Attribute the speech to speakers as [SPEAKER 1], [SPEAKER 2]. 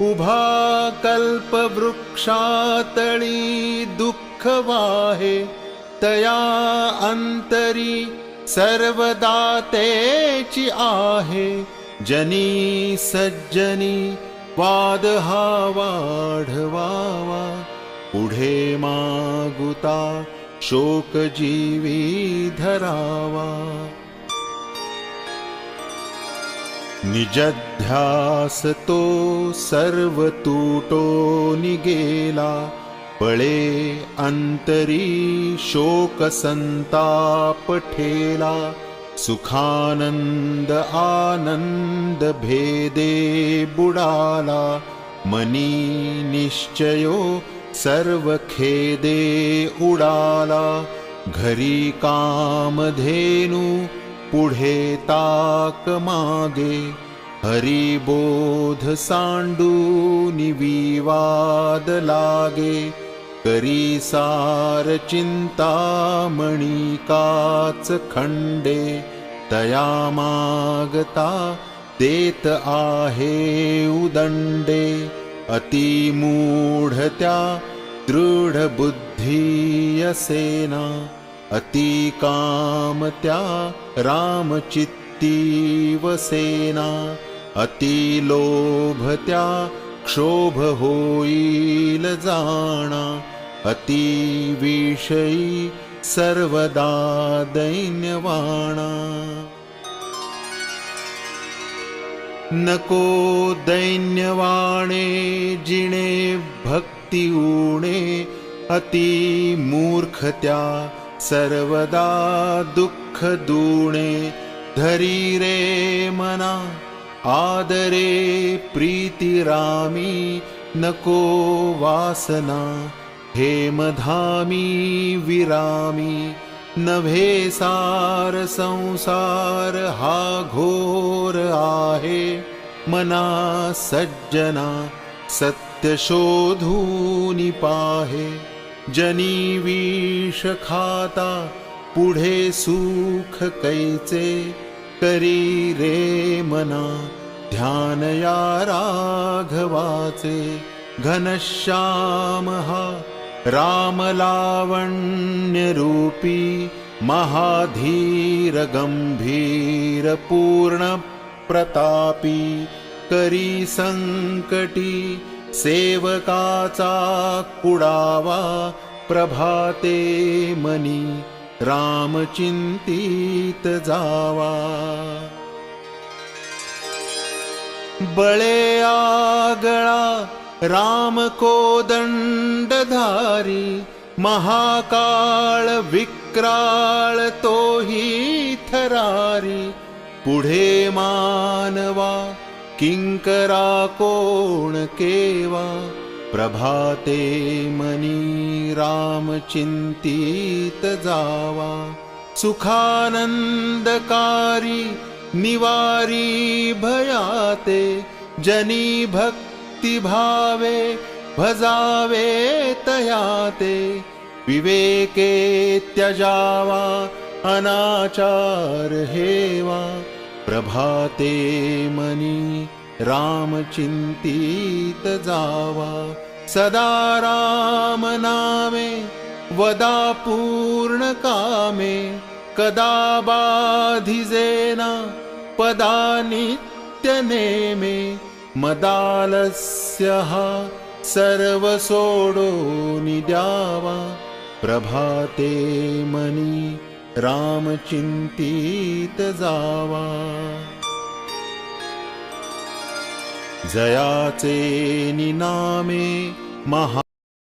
[SPEAKER 1] उभा कल्पवृक्षातळी दुःखवाहे तया अंतरी सर्वदातेची आहे। जनी सज्जनी वाद हा वाढवावा पुढे मागुता शोकजीवी धरावा निजध्यास तो सर्व तुटो निगेला पळे अंतरी शोक संताप ठेला सुखानंद आनंद भेदे बुडाला मनी निश्चयो सर्व खेदे उडाला घरी कामधेनु पुढे ताक मागे हरिबोध निविवाद लागे करी सार चिंतामणी काच खंडे तया मागता देत आहे उदंडे अतिमूढ त्या दृढ बुद्धी असेना अति काम त्या रामचित्ती वसेना अति लोभ त्या क्षोभ होईल जाणा अति विषयी सर्वदा दैन्यवाणा। नको दैन्यवाणे जिणे भक्ति उणे अति मूर्खत्या सर्वदा दुःख दूणे धरी रे मना आदरे प्रीति रामी नको वासना हेमधामी विरामी नभे सार संसार हा घोर आहे मना सज्जना सत्य शोधूनि पाहे जनी विष खाता पुढे सुख कैचे करी रे मना? ध्यान या राघवाचे घनश्याम हा रामलावण्यरूपी महाधीर गम्भीर पूर्णप्रतापी करी सङ्कटी सेवकाचा कुडावा प्रभाते मनी रामचिन्तित जावा. बळे आगळा राम महाकाळ विक्राळ तोही थरारी पुढे मानवा किङ्करा कोण केवा? प्रभाते मनी रामचिन्तित जावा. सुखानन्दकारी निवारी भयाते जनी भक्तिभावे भजावे तयाते. विवेके त्यजावा अनाचार हेवा. प्रभाते मनी रामचिन्तित जावा। सदा राम नामे वदा पूर्णकामे कदा बाधिजेना पदा नित्यनेमे मदालस्य सर्वसोडो निद्यावा। प्रभाते मनी रामचिन्तित जावा. जयाचे निनामे महा